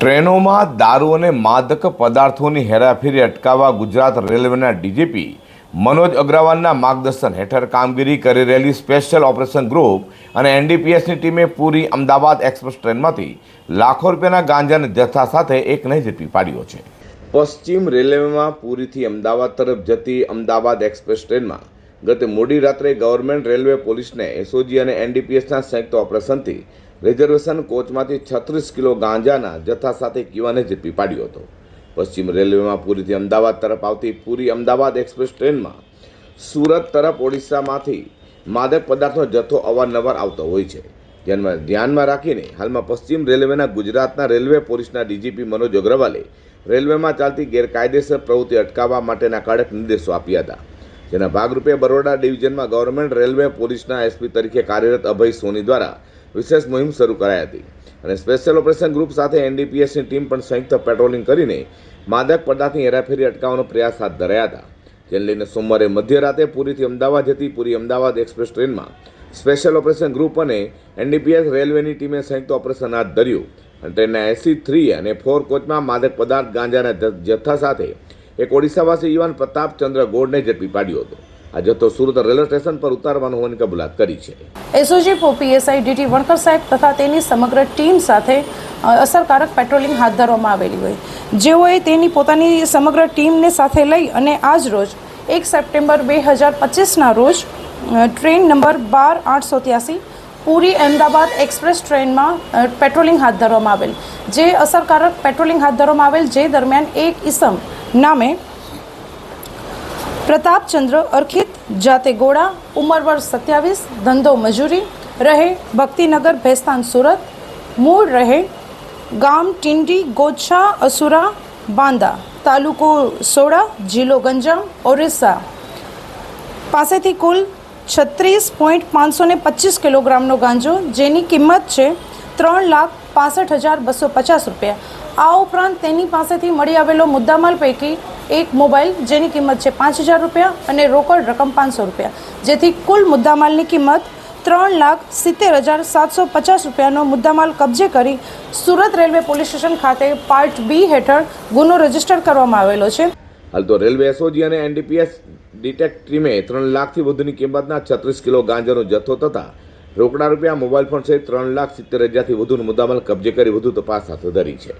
ટ્રેનોમાં દારૂ અને માદક પદાર્થોની હેરાફેરી અટકાવવા ગુજરાત રેલવેના ડીજીપી મનોજ અગ્રવાલના માર્ગદર્શન હેઠળ કામગીરી કરી રહેલી સ્પેશિયલ ઓપરેશન ગ્રુપ અને એનડીપીએસની ટીમે પૂરી અમદાવાદ એક્સપ્રેસ ટ્રેનમાંથી લાખો રૂપિયાના ગાંજાના જથ્થા સાથે એક નહીં ઝડપી પાડ્યો છે. પશ્ચિમ રેલવેમાં પુરીથી અમદાવાદ તરફ જતી અમદાવાદ એક્સપ્રેસ ટ્રેનમાં ગત મોડી રાત્રે ગવર્મેન્ટ રેલવે પોલીસને એસઓજી અને એનડીપીએસના સંયુક્ત ઓપરેશનથી રિઝર્વેશન કોચમાંથી છત્રીસ કિલો ગાંજાના જથ્થા સાથે કિવાને ઝડપી પાડ્યો હતો. પશ્ચિમ રેલવેમાં પુરીથી અમદાવાદ તરફ આવતી પુરી અમદાવાદ એક્સપ્રેસ ટ્રેનમાં સુરત તરફ ઓડિશામાંથી માદક પદાર્થનો જથ્થો અવારનવાર આવતો હોય છે. ધ્યાનમાં ધ્યાનમાં રાખીને હાલમાં પશ્ચિમ રેલવેના ગુજરાતના રેલવે પોલીસના ડીજીપી મનોજ અગ્રવાલે રેલવેમાં ચાલતી ગેરકાયદેસર પ્રવૃત્તિ અટકાવવા માટેના કડક નિર્દેશો આપ્યા હતા. જેના ભાગરૂપે બરોડા ડિવિઝનમાં ગવર્મેન્ટ રેલવે પોલીસના એસપી તરીકે કાર્યરત અભય સોની દ્વારા વિશેષ મુહિમ શરૂ કરાઈ હતી. અને સ્પેશિયલ ઓપરેશન ગ્રુપ સાથે એનડીપીએસની ટીમ પણ સંયુક્ત પેટ્રોલિંગ કરીને માદક પદાર્થની હેરાફેરી અટકાવવાનો પ્રયાસ હાથ ધરાયા હતા. જેને લઈને સોમવારે મધ્યરાતે પુરીથી અમદાવાદ જતી પુરી અમદાવાદ એક્સપ્રેસ ટ્રેનમાં સ્પેશિયલ ઓપરેશન ગ્રુપ અને એનડીપીએસ રેલવેની ટીમે સંયુક્ત ઓપરેશન હાથ ધર્યું. અને ટ્રેનના એસી થ્રી અને ફોર કોચમાં માદક પદાર્થ ગાંજાના જથ્થા સાથે એક ઓડિશાવાસી યુવાન પ્રતાપચંદ્ર ગોળને ઝડપી પાડ્યો હતો. આ જથ્થો સુરત રેલવે સ્ટેશન પર ઉતારવાનો હોવાની કબૂલાત કરી છે. એસઓજી પીએસઆઈ ડીટી વણકર સાહેબ તથા તેની સમગ્ર ટીમ સાથે અસરકારક પેટ્રોલિંગ હાથ ધરવામાં આવેલી હોય. જેઓએ તેની પોતાની સમગ્ર ટીમને સાથે લઈ અને આજ રોજ, એક સપ્ટેમ્બર બે હજાર પચીસના રોજ ટ્રેન નંબર બાર આઠસો ત્યાસી, પૂરી અમદાવાદ એક્સપ્રેસ ટ્રેનમાં પેટ્રોલિંગ હાથ ધરવામાં આવેલ. જે અસરકારક પેટ્રોલિંગ હાથ ધરવામાં આવેલ, જે દરમિયાન એક ઈસમ નામે પ્રતાપચંદ્ર અર્ખિત જાતે ગોળા ઉંમર વર્ષ સત્યાવીસ ધંધો મજૂરી રહે ભક્તિનગર ભેસ્તાન સુરત મૂળ રહે ગામ ટિંડી ગોછા અસુરા બાંદા તાલુકો સોડા જિલ્લો ગંજામ ઓરિસ્સા પાસેથી કુલ છત્રીસ પોઈન્ટ પાંચસો ને પચીસ કિલોગ્રામનો ગાંજો જેની કિંમત છે ત્રણ લાખ પાસઠ હજાર બસો પચાસ રૂપિયા આ ઉપરાંત તેની પાસેથી મળી આવેલો મુદ્દામાલ પૈકી એક મોબાઈલ જેની કિંમત છે પાંચ હજાર રૂપિયા અને રોકડ રકમ પાંચસો રૂપિયા. જેથી કુલ મુદ્દામાલની કિંમત ત્રણ લાખ સિત્તેર હજાર સાતસો પચાસ રૂપિયાનો મુદ્દામાલ કબજે કરી સુરત રેલવે પોલીસ સ્ટેશન ખાતે પાર્ટ બી હેઠળ ગુનો રજિસ્ટર કરવામાં આવેલો છે. હાલ તો રેલવે એસઓજી અને એનડીપીએસ ડિટેક્ટ ટીમે ત્રણ લાખથી વધુની કિંમતના છત્રીસ કિલો ગાંજાનો જથ્થો તથા રોકડા રૂપિયા, મોબાઈલ ફોન સહિત ત્રણ લાખ સિત્તેર હજારથી વધુનો મુદ્દામાલ કબજે કરી વધુ તપાસ હાથ ધરી છે.